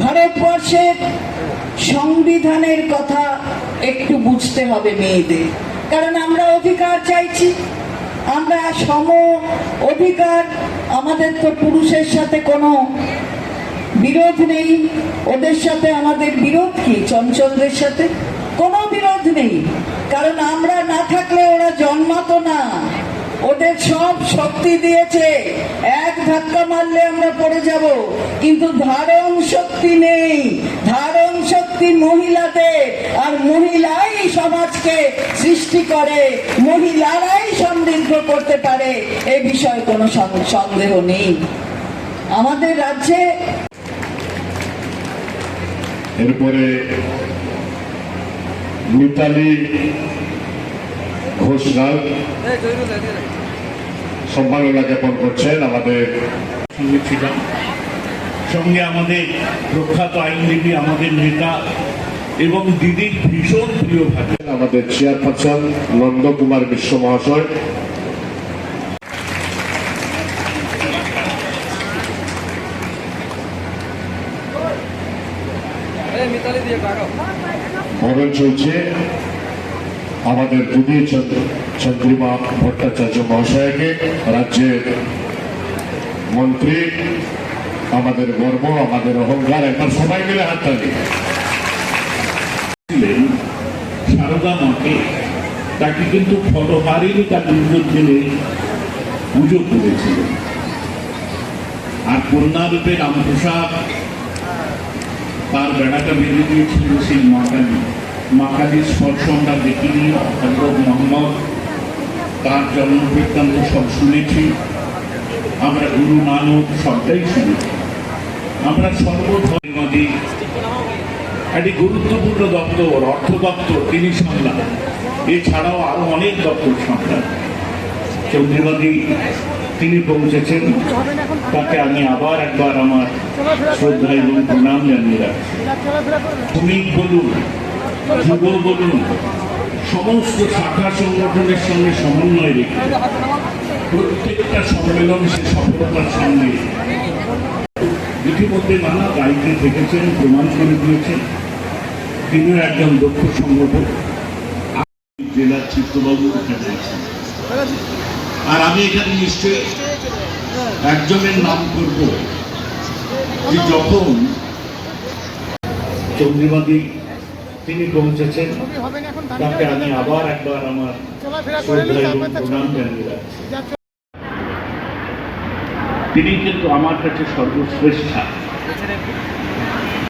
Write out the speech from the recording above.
ভারতবর্ষের সংবিধানের কথা একটু বুঝতে হবে মেয়েদের। কারণ আমরা অধিকার চাইছি। আমরা সম অধিকার, আমাদের তো পুরুষের সাথে কোনো বিরোধ নেই। ওদের সাথে আমাদের বিরোধ কি? চঞ্চলদের সাথে কোনো বিরোধ নেই। কারণ আমরা না থাকলে ওরা ওদের সব শক্তি দিয়েছে। এক ধাক্কা মারলে আমরা পড়ে যাব। কিন্তু ধারণ শক্তি নেই। ধারণ শক্তি মহিলাদের। আর মহিলাই সমাজকে সৃষ্টি করে। মহিলারাই সমৃদ্ধ করতে পারে। এ বিষয়ে কোনো সন্দেহ নেই। আমাদের রাজ্যে এরপরে মিতালি ঘোষলাল সম্মাননা জ্ঞাপন করছেন আমাদের সঙ্গে ছিলাম। সঙ্গে আমাদের প্রখ্যাত আইনজীবী, আমাদের নেতা এবং দিদির ভীষণ প্রিয় ভাবে আমাদের চেয়ারপারসন নন্দকুমার বিশ্ব মহাশয়। ভবন চলছে। আমাদের চন্দ্র- চন্দ্রিমা ভট্টাচার্য মহাশয়কে, রাজ্যের মন্ত্রী, আমাদের গর্ব, আমাদের অহংকার, একবার সবাই মিলে হাততালি সারদা মাকে তাকে কিন্তু ফলহারিণী তার দুর্যোগদিনে পুজো করেছিলেন আর কন্যারূপে রামপ্রসাদ তার বেড়াটা বেঁধে দিয়েছিল সেই মাকালি মাকালির স্পর্শ আমরা দেখিনি হজরত মোহাম্মদ তার জন্ম বৃত্তান্ত সব শুনেছি। আমরা গুরু নানক সবটাই শুনেছি। আমরা সর্বধর্মাদি, একটি গুরুত্বপূর্ণ দপ্তর, অর্থ দপ্তর, তিনি সামলান। এছাড়াও আরও অনেক দপ্তর সামলান। চন্দ্রবাদী, তিনি পৌঁছেছেন। তাকে আমি আবার একবার আমার শ্রদ্ধা এবং প্রণাম জানিয়ে রাখছি। তুমি বলুন সমস্ত শাখা সংগঠনের সঙ্গে সমন্বয় রেখে প্রত্যেকটা সম্মেলন সে সফলতার সঙ্গে ইতিমধ্যে নানা দায়িত্বে থেকেছেন প্রমাণ করে দিয়েছেন। তিনিও একজন দক্ষ সংগঠক। জেলার চিত্তবাবু এখানে আছেন আর আমি এখানে নিশ্চয়ই একজনের নাম করব যে যখন চন্দ্রিমাদি তিনি পৌঁছেছেন। তাকে আমি আবার একবার আমার প্রণাম জানিয়ে রাখছি। তিনি কিন্তু আমার কাছে সর্বশ্রেষ্ঠা।